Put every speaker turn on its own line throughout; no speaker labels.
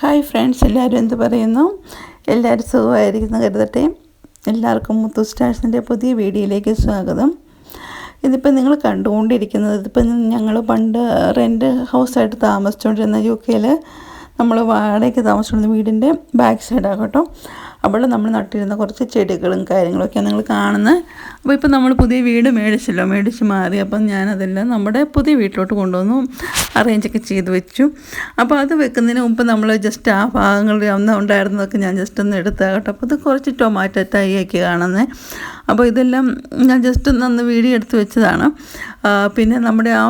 Hi friends എല്ലാവരും എന്ത് പറയുന്നു? എല്ലാവരും സുഖമായിരിക്കുന്നു കരുതട്ടെ. എല്ലാവർക്കും മുത്തു സ്റ്റാഴ്സിന്റെ പുതിയ വീഡിയോയിലേക്ക് സ്വാഗതം. ഇതിപ്പോൾ നിങ്ങൾ കണ്ടുകൊണ്ടിരിക്കുന്നത് ഇതിപ്പോൾ ഞങ്ങൾ പണ്ട് റെന്റ് ഹൗസായിട്ട് താമസിച്ചുകൊണ്ടിരുന്ന യു കെയിൽ നമ്മൾ വാടകയ്ക്ക് താമസിച്ചുകൊണ്ടിരുന്ന വീടിന്റെ ബാക്ക് സൈഡാണ് അവിടെ നമ്മൾ നട്ടിരുന്ന കുറച്ച് ചെടികളും കാര്യങ്ങളൊക്കെയാണ് നിങ്ങൾ കാണുന്നത് അപ്പോൾ ഇപ്പോൾ നമ്മൾ പുതിയ വീട് മേടിച്ചല്ലോ മേടിച്ച് മാറി. അപ്പം ഞാനതെല്ലാം നമ്മുടെ പുതിയ വീട്ടിലോട്ട് കൊണ്ടുവന്നു. അറേഞ്ചൊക്കെ ചെയ്ത് വെച്ചു. അപ്പോൾ അത് വെക്കുന്നതിന് മുമ്പ് നമ്മൾ ജസ്റ്റ് ആ ഭാഗങ്ങളിൽ അന്ന് ഉണ്ടായിരുന്നതൊക്കെ ഞാൻ ജസ്റ്റ് ഒന്ന് എടുത്താൽ കേട്ടോ അപ്പോൾ ഇത് കുറച്ച് ടൊമാറ്റോ തൈയൊക്കെ കാണുന്നത് അപ്പോൾ ഇതെല്ലാം ഞാൻ ജസ്റ്റ് ഒന്ന് അന്ന് വീഡിയോ എടുത്ത് വെച്ചതാണ്. പിന്നെ നമ്മുടെ ആ,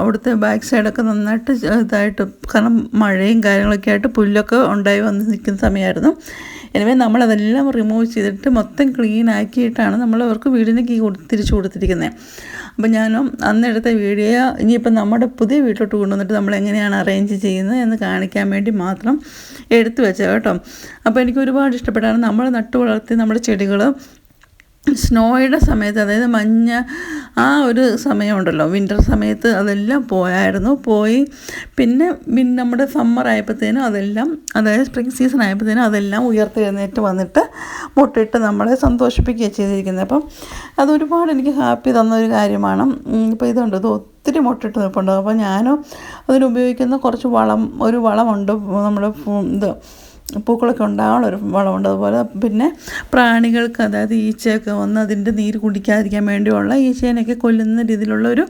അവിടുത്തെ ബാക്ക് സൈഡൊക്കെ നന്നായിട്ട് ഇതായിട്ട് കാരണം മഴയും കാര്യങ്ങളൊക്കെ ആയിട്ട് പുല്ലൊക്കെ ഉണ്ടായി വന്ന് നിൽക്കുന്ന സമയമായിരുന്നു. എനിവേ നമ്മളതെല്ലാം റിമൂവ് ചെയ്തിട്ട് മൊത്തം ക്ലീൻ ആക്കിയിട്ടാണ് നമ്മൾ അവർക്ക് വീടിന് കീ തിരിച്ചു കൊടുത്തിരിക്കുന്നത് അപ്പോൾ ഞാനും അന്നെടുത്ത വീഡിയോ ഇനിയിപ്പോൾ നമ്മുടെ പുതിയ വീട്ടിലോട്ട് കൊണ്ടുവന്നിട്ട് നമ്മൾ എങ്ങനെയാണ് അറേഞ്ച് ചെയ്യുന്നത് എന്ന് കാണിക്കാൻ വേണ്ടി മാത്രം എടുത്തു വെച്ചത് കേട്ടോ. അപ്പോൾ എനിക്ക് ഒരുപാട് ഇഷ്ടപ്പെട്ടാണ് നമ്മൾ നട്ടു വളർത്തി നമ്മുടെ ചെടികൾ സ്നോയുടെ സമയത്ത് അതായത് മഞ്ഞ ആ ഒരു സമയമുണ്ടല്ലോ. വിന്റർ സമയത്ത് അതെല്ലാം പോയായിരുന്നു. പോയി പിന്നെ നമ്മുടെ സമ്മർ ആയപ്പോഴത്തേനും അതെല്ലാം അതായത് സ്പ്രിംഗ് സീസൺ ആയപ്പോഴത്തേനും അതെല്ലാം ഉയർത്തെഴുന്നേറ്റ് വന്നിട്ട് മുട്ടിട്ട് നമ്മളെ സന്തോഷിപ്പിക്കുകയാണ് ചെയ്തിരിക്കുന്നത്. അപ്പം അതൊരുപാട് എനിക്ക് ഹാപ്പി തന്ന ഒരു കാര്യമാണ് ഇപ്പോൾ ഇതുണ്ട്. ഇത് ഒത്തിരി മുട്ടിട്ട് നിൽപ്പുണ്ട്. അപ്പോൾ ഞാനും അതിനുപയോഗിക്കുന്ന കുറച്ച് വളം ഒരു വളമുണ്ട്. നമ്മുടെ ഇത് പൂക്കളൊക്കെ ഉണ്ടാകാനുള്ള ഒരു വളമുണ്ട്. അതുപോലെ പിന്നെ പ്രാണികൾക്ക് അതായത് ഈച്ചയൊക്കെ വന്ന് അതിന്റെ നീര് കുടിക്കാതിരിക്കാൻ വേണ്ടിയുള്ള ഈച്ചേനെയൊക്കെ കൊല്ലുന്ന രീതിയിലുള്ള ഒരു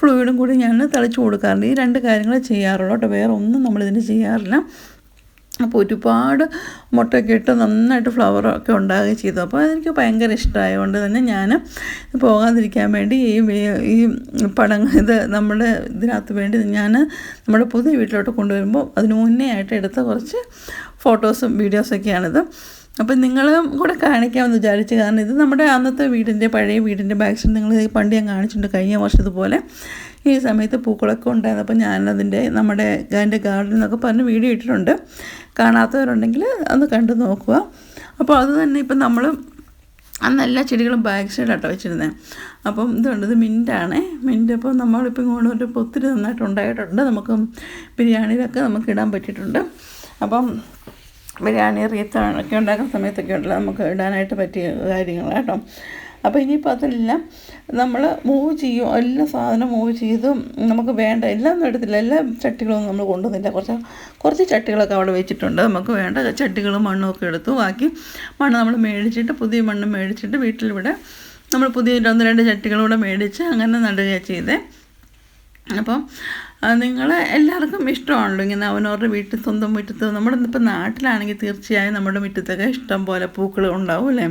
ഫ്ലൂയിഡും കൂടി ഞാൻ തളിച്ചു കൊടുക്കാറുണ്ട്. ഈ രണ്ട് കാര്യങ്ങൾ ചെയ്യാറുള്ളൂ കേട്ടോ. വേറെ ഒന്നും നമ്മളിതിന് ചെയ്യാറില്ല. അപ്പോൾ ഒരുപാട് മുട്ടയൊക്കെ ഇട്ട് നന്നായിട്ട് ഫ്ലവറൊക്കെ ഉണ്ടാകുകയും ചെയ്തു. അപ്പോൾ അതെനിക്ക് ഭയങ്കര ഇഷ്ടമായതുകൊണ്ട് തന്നെ ഞാൻ പോകാതിരിക്കാൻ വേണ്ടി ഈ ഈ പടങ്ങൾ ഇത് നമ്മുടെ ഇതിനകത്ത് വേണ്ടി ഞാൻ നമ്മുടെ പുതിയ വീട്ടിലോട്ട് കൊണ്ടുവരുമ്പോൾ അതിന് മുന്നേ ആയിട്ട് എടുത്ത കുറച്ച് ഫോട്ടോസും വീഡിയോസൊക്കെയാണിത്. അപ്പം നിങ്ങളും കൂടെ കാണിക്കാമെന്ന് വിചാരിച്ചു കാരണം ഇത് നമ്മുടെ അന്നത്തെ വീടിന്റെ പഴയ വീടിന്റെ ബാക്ക് സൈഡ് നിങ്ങൾ പണ്ട് ഞാൻ കാണിച്ചിട്ടുണ്ട് കഴിഞ്ഞ വർഷത്തുപോലെ ഈ സമയത്ത് പൂക്കളൊക്കെ ഉണ്ടായിരുന്നു. അപ്പോൾ ഞാനതിന്റെ നമ്മുടെ അതിന്റെ ഗാർഡൻ എന്നൊക്കെ പറഞ്ഞ് വീഡിയോ ഇട്ടിട്ടുണ്ട്. കാണാത്തവരുണ്ടെങ്കിൽ അത് കണ്ടു നോക്കുക. അപ്പോൾ അത് തന്നെ ഇപ്പം നമ്മൾ അന്ന് എല്ലാ ചെടികളും ബാക്ക് സൈഡാട്ടോ വെച്ചിരുന്നത് അപ്പം ഇതുണ്ട് ഇത് മിന്റാണ് മിന്റ് അപ്പോൾ നമ്മളിപ്പോൾ ഇങ്ങോട്ട് ഒരു ഒത്തിരി നന്നായിട്ട് ഉണ്ടായിട്ടുണ്ട്. നമുക്ക് ബിരിയാണിയിലൊക്കെ നമുക്ക് ഇടാൻ പറ്റിയിട്ടുണ്ട്. അപ്പം ബിരിയാണി റീത്തൊക്കെ ഉണ്ടാക്കുന്ന സമയത്തൊക്കെ ഉണ്ടല്ലോ നമുക്ക് ഇടാനായിട്ട് പറ്റിയ കാര്യങ്ങൾ കേട്ടോ. അപ്പോൾ ഇനിയിപ്പോൾ അതെല്ലാം നമ്മൾ മൂവ് ചെയ്യും എല്ലാ സാധനം മൂവ് ചെയ്തും നമുക്ക് വേണ്ട എല്ലാം ഒന്നും എടുത്തില്ല. എല്ലാ ചട്ടികളൊന്നും നമ്മൾ കൊണ്ടുവന്നില്ല. കുറച്ച് കുറച്ച് ചട്ടികളൊക്കെ അവിടെ വെച്ചിട്ടുണ്ട്. നമുക്ക് വേണ്ട ചട്ടികളും മണ്ണും ഒക്കെ എടുത്തു ബാക്കി മണ്ണ് നമ്മൾ മേടിച്ചിട്ട് പുതിയ മണ്ണ് മേടിച്ചിട്ട് വീട്ടിലിവിടെ നമ്മൾ പുതിയ ഒന്ന് രണ്ട് ചട്ടികളൂടെ മേടിച്ച് അങ്ങനെ നടുകയാണ് ചെയ്തേ. അപ്പം നിങ്ങൾ എല്ലാവർക്കും ഇഷ്ടമാണല്ലോ ഇങ്ങനെ അവനവരുടെ വീട്ടിൽ സ്വന്തം മുറ്റത്ത് നമ്മുടെ ഇപ്പം നാട്ടിലാണെങ്കിൽ തീർച്ചയായും നമ്മുടെ മുറ്റത്തൊക്കെ ഇഷ്ടം പോലെ പൂക്കൾ ഉണ്ടാവും അല്ലേ?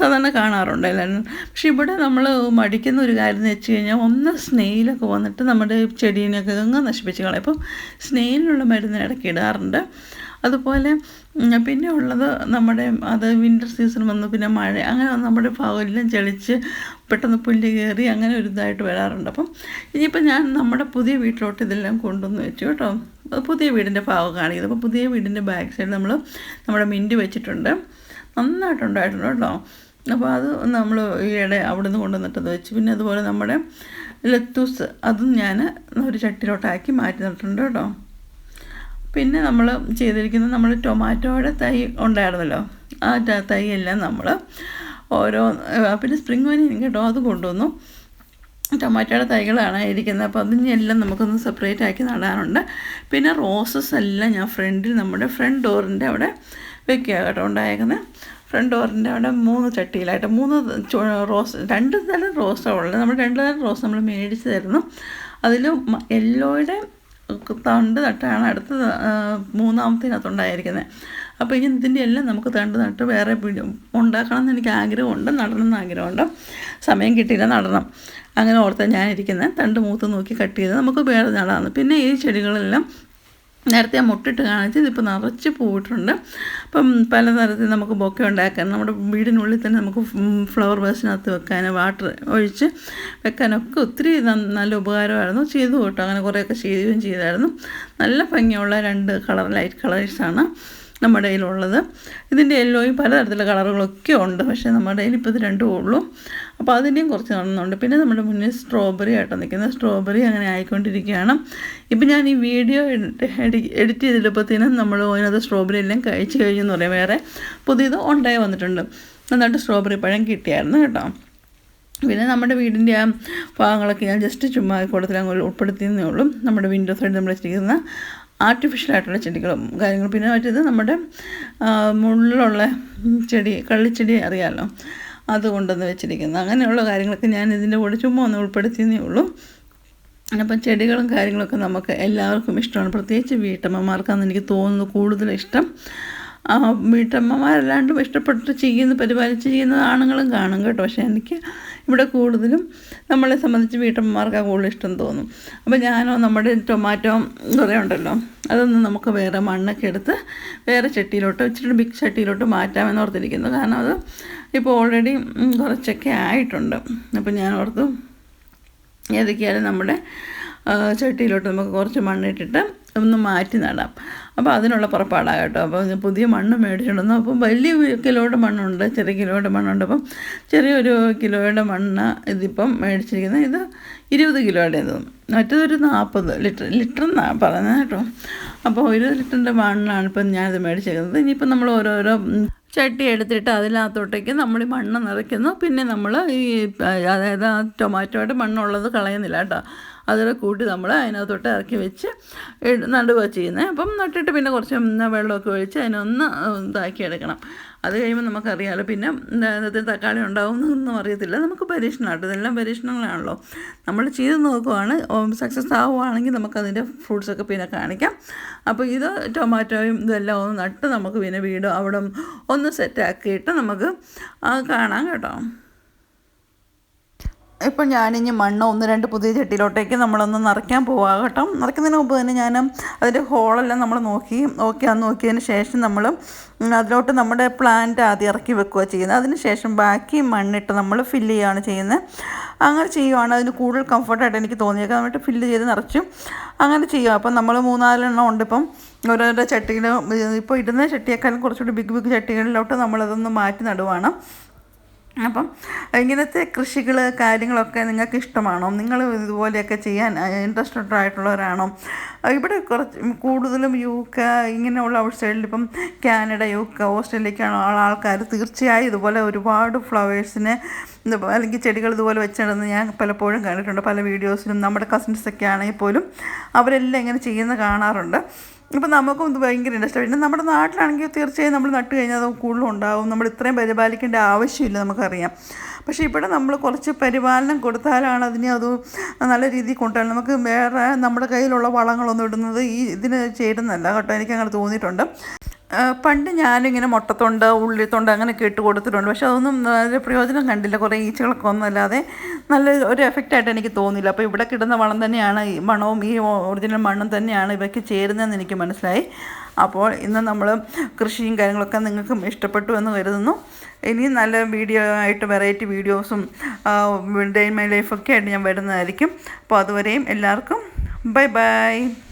സാധാരണ കാണാറുണ്ട് എല്ലാവരും. പക്ഷെ ഇവിടെ നമ്മൾ മടിക്കുന്ന ഒരു കാര്യം എന്ന് വെച്ച് കഴിഞ്ഞാൽ ഒന്ന് സ്നെയിലൊക്കെ വന്നിട്ട് നമ്മുടെ ചെടീനെയൊക്കെ അങ്ങ് നശിപ്പിച്ച് കളയും. അപ്പം സ്നെയിലുള്ള മരുന്ന് ഇടയ്ക്ക് ഇടാറുണ്ട്. അതുപോലെ പിന്നെ ഉള്ളത് നമ്മുടെ അത് വിന്റർ സീസൺ വന്നു പിന്നെ മഴ അങ്ങനെ നമ്മുടെ ഭാഗമെല്ലാം ചെളിച്ച് പെട്ടെന്ന് പുല്ല് കയറി അങ്ങനെ ഒരു ഇതായിട്ട് വരാറുണ്ട്. അപ്പം ഇനിയിപ്പോൾ ഞാൻ നമ്മുടെ പുതിയ വീട്ടിലോട്ട് ഇതെല്ലാം കൊണ്ടുവന്ന് വെച്ചു കേട്ടോ. പുതിയ വീടിന്റെ ഭാഗം കാണിക്കുന്നത്. അപ്പോൾ പുതിയ വീടിന്റെ ബാക്ക് സൈഡ് നമ്മൾ നമ്മുടെ മിന്റ് വെച്ചിട്ടുണ്ട്. നന്നായിട്ടുണ്ടായിട്ടുണ്ട് കേട്ടോ. അപ്പോൾ അത് നമ്മൾ ഈയിടെ അവിടെ നിന്ന് കൊണ്ടുവന്നിട്ടത് വെച്ച്. പിന്നെ അതുപോലെ നമ്മുടെ ലത്തൂസ് അതും ഞാൻ ഒരു ചട്ടിലോട്ടാക്കി മാറ്റി നട്ടിട്ടുണ്ട് കേട്ടോ. പിന്നെ നമ്മൾ ചെയ്തിരിക്കുന്നത് നമ്മൾ ടൊമാറ്റോയുടെ തൈ ഉണ്ടായിരുന്നല്ലോ. ആ തൈയെല്ലാം നമ്മൾ ഓരോ പിന്നെ സ്പ്രിംഗ് വനിയും കേട്ടോ അത് കൊണ്ടുവന്നു. ടൊമാറ്റോയുടെ തൈകളാണ് ഇരിക്കുന്നത്. അപ്പോൾ അതിന് എല്ലാം നമുക്കൊന്ന് സെപ്പറേറ്റ് ആക്കി നടാനുണ്ട്. പിന്നെ റോസസ് എല്ലാം ഞാൻ ഫ്രണ്ടിൽ നമ്മുടെ ഫ്രണ്ട് ഡോറിന്റെ അവിടെ വെക്കുക കേട്ടോ ഉണ്ടായേക്കുന്നത് ഫ്രണ്ട് ഡോറിന്റെ അവിടെ മൂന്ന് ചട്ടിയിലായിട്ട് മൂന്ന് റോസ് രണ്ട് തരം റോസാണ് ഉള്ളത്. നമ്മൾ രണ്ട് തരം റോസ് നമ്മൾ മേടിച്ച് തരുന്നു. അതിൽ യെല്ലോയുടെ തണ്ട് തട്ടാണ് അടുത്ത ഉണ്ടായിരിക്കുന്നത് അപ്പോൾ ഇതിന്റെ എല്ലാം നമുക്ക് തണ്ട് നട്ട് വേറെ ഉണ്ടാക്കണം എന്ന് എനിക്ക് ആഗ്രഹമുണ്ട് നടണം എന്ന് ആഗ്രഹമുണ്ട്. സമയം കിട്ടിയില്ല നടണം. അങ്ങനെ ഓർത്താൽ ഞാനിരിക്കുന്നത് തണ്ട് മൂത്ത് നോക്കി കട്ട് ചെയ്ത് നമുക്ക് വേറെ നടാമെന്ന് പിന്നെ ഈ ചെടികളെല്ലാം നേരത്തെ മുട്ടിട്ട് കാണിച്ചത് ഇപ്പോൾ നിറച്ച് പോയിട്ടുണ്ട് അപ്പം പലതരത്തിൽ നമുക്ക് ബൊക്കെ ഉണ്ടാക്കാൻ നമ്മുടെ വീടിനുള്ളിൽ തന്നെ നമുക്ക് ഫ്ലവർ വേസിനകത്ത് വെക്കാൻ വാട്ടർ ഒഴിച്ച് വെക്കാനൊക്കെ ഒത്തിരി നല്ല ഉപകാരമായിരുന്നു. ചെയ്തു കേട്ടോ. അങ്ങനെ കുറേയൊക്കെ ചെയ്യുകയും ചെയ്തായിരുന്നു. നല്ല ഭംഗിയുള്ള രണ്ട് കളർ ലൈറ്റ് കളേഴ്സാണ് നമ്മുടെ കയ്യിലുള്ളത്. ഇതിന്റെ യെല്ലോയും പലതരത്തിലുള്ള കളറുകളൊക്കെ ഉണ്ട്. പക്ഷേ നമ്മുടെ കയ്യിൽ ഇപ്പോൾ ഇത് രണ്ടും ഉള്ളൂ. അപ്പോൾ അതിന്റെയും കുറച്ച് കാണുന്നുണ്ട് പിന്നെ നമ്മുടെ മുന്നിൽ സ്ട്രോബെറി ആയിട്ട് നിൽക്കുന്നത്. സ്ട്രോബെറി അങ്ങനെ ആയിക്കൊണ്ടിരിക്കുകയാണ്. ഇപ്പം ഞാൻ ഈ വീഡിയോ എഡിറ്റ് ചെയ്തിട്ടപ്പോഴത്തേനും നമ്മൾ അതിനകത്ത് സ്ട്രോബെറി എല്ലാം കഴിച്ച് കഴിഞ്ഞെന്ന് പറയാം. വേറെ പുതിയത് ഉണ്ടായി വന്നിട്ടുണ്ട്. നന്നായിട്ട് സ്ട്രോബെറി പഴം കിട്ടിയായിരുന്നു കേട്ടോ. പിന്നെ നമ്മുടെ വീടിന്റെ ആ ഭാഗങ്ങളൊക്കെ ഞാൻ ജസ്റ്റ് ചുമ്മാ കൂടത്തിൽ അങ്ങ് ഉൾപ്പെടുത്തിയെന്നേ ഉള്ളൂ. നമ്മുടെ വിൻഡോ സൈഡ് നമ്മൾ വെച്ചിരിക്കുന്ന ആയിട്ടുള്ള ചെടികളും കാര്യങ്ങളും. പിന്നെ മറ്റേത് നമ്മുടെ മുള്ളിലുള്ള ചെടി കള്ളിച്ചെടി അറിയാമല്ലോ അത് കൊണ്ടുവന്ന് വെച്ചിരിക്കുന്നത് അങ്ങനെയുള്ള കാര്യങ്ങളൊക്കെ ഞാൻ ഇതിന്റെ കൂടെ ചുമ്മാ ഒന്ന് ഉൾപ്പെടുത്തിയെന്നേ ഉള്ളൂ. അപ്പം ചെടികളും കാര്യങ്ങളൊക്കെ നമുക്ക് എല്ലാവർക്കും ഇഷ്ടമാണ്. പ്രത്യേകിച്ച് വീട്ടമ്മമാർക്കാണെന്ന് എനിക്ക് തോന്നുന്നു കൂടുതൽ ഇഷ്ടം. വീട്ടമ്മമാരല്ലാണ്ടും ഇഷ്ടപ്പെട്ട് ചെയ്യുന്ന പരിപാലിച്ച് ചെയ്യുന്ന ആണുങ്ങളും കാണും കേട്ടോ. പക്ഷേ എനിക്ക് ഇവിടെ കൂടുതലും നമ്മളെ സംബന്ധിച്ച് വീട്ടമ്മമാർക്കാണ് കൂടുതൽ ഇഷ്ടം തോന്നും. അപ്പോൾ ഞാനോ നമ്മുടെ ടൊമാറ്റോ കുറേ ഉണ്ടല്ലോ അതൊന്നും നമുക്ക് വേറെ മണ്ണൊക്കെ എടുത്ത് വേറെ ചട്ടിയിലോട്ട് ഇച്ചിരി ബിഗ് ചട്ടിയിലോട്ട് മാറ്റാമെന്ന് ഓർത്തിരിക്കുന്നു. കാരണം അത് ഇപ്പോൾ ഓൾറെഡി കുറച്ചൊക്കെ ആയിട്ടുണ്ട്. അപ്പോൾ ഞാൻ ഓർത്തു ഏതൊക്കെയായാലും നമ്മുടെ ചട്ടിയിലോട്ട് നമുക്ക് കുറച്ച് മണ്ണിട്ടിട്ട് ഒന്ന് മാറ്റി നടാം. അപ്പോൾ അതിനുള്ള പുറപ്പാടാണ് കേട്ടോ. അപ്പോൾ പുതിയ മണ്ണ് മേടിച്ചിടുന്നു അപ്പം വലിയ കിലോയുടെ മണ്ണുണ്ട് ചെറിയ കിലോയുടെ മണ്ണുണ്ട്. അപ്പം ചെറിയൊരു കിലോയുടെ മണ്ണ് ഇതിപ്പം മേടിച്ചിരിക്കുന്നത്. ഇത് ഇരുപത് കിലോയുടെ ഇത്. മറ്റേതൊരു നാൽപ്പത് ലിറ്റർ ലിറ്റർ എന്നാണ് പറയുന്നത് കേട്ടോ. അപ്പോൾ ഇരുപത് ലിറ്ററിന്റെ മണ്ണാണ് ഇപ്പം ഞാനിത് മേടിച്ചിരിക്കുന്നത് ഇനിയിപ്പം നമ്മൾ ഓരോരോ ചട്ടി എടുത്തിട്ട് അതിനകത്തോട്ടേക്ക് നമ്മൾ ഈ മണ്ണ് നിറയ്ക്കുന്നു. പിന്നെ നമ്മൾ ഈ അതായത് ആ ടൊമാറ്റോയുടെ മണ്ണുള്ളത് കളയുന്നില്ല കേട്ടോ. അതിൽ കൂട്ടി നമ്മൾ അതിനകത്തോട്ട് ഇറക്കി വെച്ച് നടുക ചെയ്യുന്നത് അപ്പം നട്ടിട്ട് പിന്നെ കുറച്ച് വെള്ളമൊക്കെ ഒഴിച്ച് അതിനൊന്ന് ഇതാക്കി എടുക്കണം. അത് കഴിയുമ്പോൾ നമുക്കറിയാമല്ലോ പിന്നെ ഇന്നത്തെ തക്കാളി ഉണ്ടാവുമെന്നൊന്നും അറിയത്തില്ല. നമുക്ക് പരീക്ഷണമായിട്ട് ഇതെല്ലാം പരീക്ഷണങ്ങളാണല്ലോ. നമ്മൾ ചെയ്ത് നോക്കുവാണ് സക്സസ് ആവുകയാണെങ്കിൽ നമുക്കതിന്റെ ഫ്രൂട്ട്സൊക്കെ പിന്നെ കാണിക്കാം. അപ്പോൾ ഇത് ടൊമാറ്റോയും ഇതെല്ലാം ഒന്ന് നട്ട് നമുക്ക് പിന്നെ വീട് അവിടെ ഒന്ന് സെറ്റാക്കിയിട്ട് നമുക്ക് കാണാം കേട്ടോ. ഇപ്പം ഞാനിനി മണ്ണ് ഒന്ന് രണ്ട് പുതിയ ചട്ടിയിലോട്ടേക്ക് നമ്മളൊന്ന് നിറയ്ക്കാൻ പോവാം കേട്ടോ. നിറയ്ക്കുന്നതിന് മുമ്പ് തന്നെ ഞാൻ അതിന്റെ ഹോളെല്ലാം നമ്മൾ നോക്കി ഓക്കെ അത് നോക്കിയതിന് ശേഷം നമ്മൾ അതിലോട്ട് നമ്മുടെ പ്ലാന്റ് ആദ്യം ഇറക്കി വെക്കുക ചെയ്യുന്നത്. അതിന് ശേഷം ബാക്കി മണ്ണിട്ട് നമ്മൾ ഫില്ല് ചെയ്യുകയാണ് ചെയ്യുന്നത്. അങ്ങനെ ചെയ്യുവാണ്. അതിന് കൂടുതൽ കംഫർട്ടായിട്ട് എനിക്ക് തോന്നിയത് എന്നിട്ട് ഫില്ല് ചെയ്ത് നിറച്ചു അങ്ങനെ ചെയ്യുക അപ്പം നമ്മൾ മൂന്നാലെണ്ണം ഉണ്ട് ഇപ്പം. ഓരോരോ ചട്ടിയിൽ ഇപ്പോൾ ഇടുന്ന ചട്ടിയേക്കാളും കുറച്ചുകൂടി ബിഗ് ബിഗ് ചട്ടികളിലോട്ട് നമ്മളതൊന്ന് മാറ്റി നടുവാണ്. അപ്പം ഇങ്ങനത്തെ കൃഷികൾ കാര്യങ്ങളൊക്കെ നിങ്ങൾക്ക് ഇഷ്ടമാണോ നിങ്ങൾ ഇതുപോലെയൊക്കെ ചെയ്യാൻ ഇൻട്രസ്റ്റഡ് ആയിട്ടുള്ളവരാണോ? ഇവിടെ കുറച്ച് കൂടുതലും യു കെ ഇങ്ങനെയുള്ള ഔട്ട് സൈഡിൽ ഇപ്പം കാനഡ യു കെ ഓസ്ട്രേലിയക്കാണോ ആൾക്കാർ തീർച്ചയായും ഇതുപോലെ ഒരുപാട് ഫ്ലവേഴ്സിനെ അല്ലെങ്കിൽ ചെടികൾ ഇതുപോലെ വെച്ചിടുന്ന ഞാൻ പലപ്പോഴും കണ്ടിട്ടുണ്ട്. പല വീഡിയോസിലും നമ്മുടെ കസിൻസൊക്കെ ആണെങ്കിൽ പോലും അവരെല്ലാം ഇങ്ങനെ ചെയ്യുന്ന കാണാറുണ്ട്. ഇപ്പം നമുക്കും ഇത് ഭയങ്കര ഇൻട്രസ്റ്റ്. പിന്നെ നമ്മുടെ നാട്ടിലാണെങ്കിൽ തീർച്ചയായും നമ്മൾ നട്ട് കഴിഞ്ഞാൽ അത് കൂടുതലും ഉണ്ടാവും നമ്മൾ ഇത്രയും പരിപാലിക്കേണ്ട ആവശ്യമില്ല നമുക്കറിയാം. പക്ഷേ ഇവിടെ നമ്മൾ കുറച്ച് പരിപാലനം കൊടുത്താലാണ് അതിനെ അത് നല്ല രീതിയിൽ കൊണ്ടുവരാൻ നമുക്ക് വേറെ നമ്മുടെ കയ്യിലുള്ള വളങ്ങളൊന്നും ഇടുന്നത് ഈ ഇതിന് ചേരുന്നല്ല കേട്ടോ. എനിക്ക് അങ്ങനെ തോന്നിയിട്ടുണ്ട്. പണ്ട് ഞാനിങ്ങനെ മുട്ടത്തൊണ്ട് ഉള്ളിത്തൊണ്ട് അങ്ങനെയൊക്കെ ഇട്ട് കൊടുത്തിട്ടുണ്ട്. പക്ഷെ അതൊന്നും അതിന്റെ പ്രയോജനം കണ്ടില്ല. കുറേ ഈച്ചകളൊക്കെ ഒന്നുമല്ലാതെ നല്ല ഒരു എഫക്റ്റായിട്ട് എനിക്ക് തോന്നിയില്ല. അപ്പോൾ ഇവിടെ കിടന്ന വളം തന്നെയാണ് ഈ മണവും ഈ ഒറിജിനൽ മണ്ണും തന്നെയാണ് ഇവയ്ക്ക് ചേരുന്നതെന്ന് എനിക്ക് മനസ്സിലായി. അപ്പോൾ ഇന്ന് നമ്മൾ കൃഷിയും കാര്യങ്ങളൊക്കെ നിങ്ങൾക്കും ഇഷ്ടപ്പെട്ടു എന്ന് കരുതുന്നു. ഇനിയും നല്ല വീഡിയോ ആയിട്ട് വെറൈറ്റി വീഡിയോസും ഡേ മൈ ലൈഫൊക്കെ ആയിട്ട് ഞാൻ വരുന്നതായിരിക്കും. അപ്പോൾ അതുവരെയും എല്ലാവർക്കും ബൈ ബൈ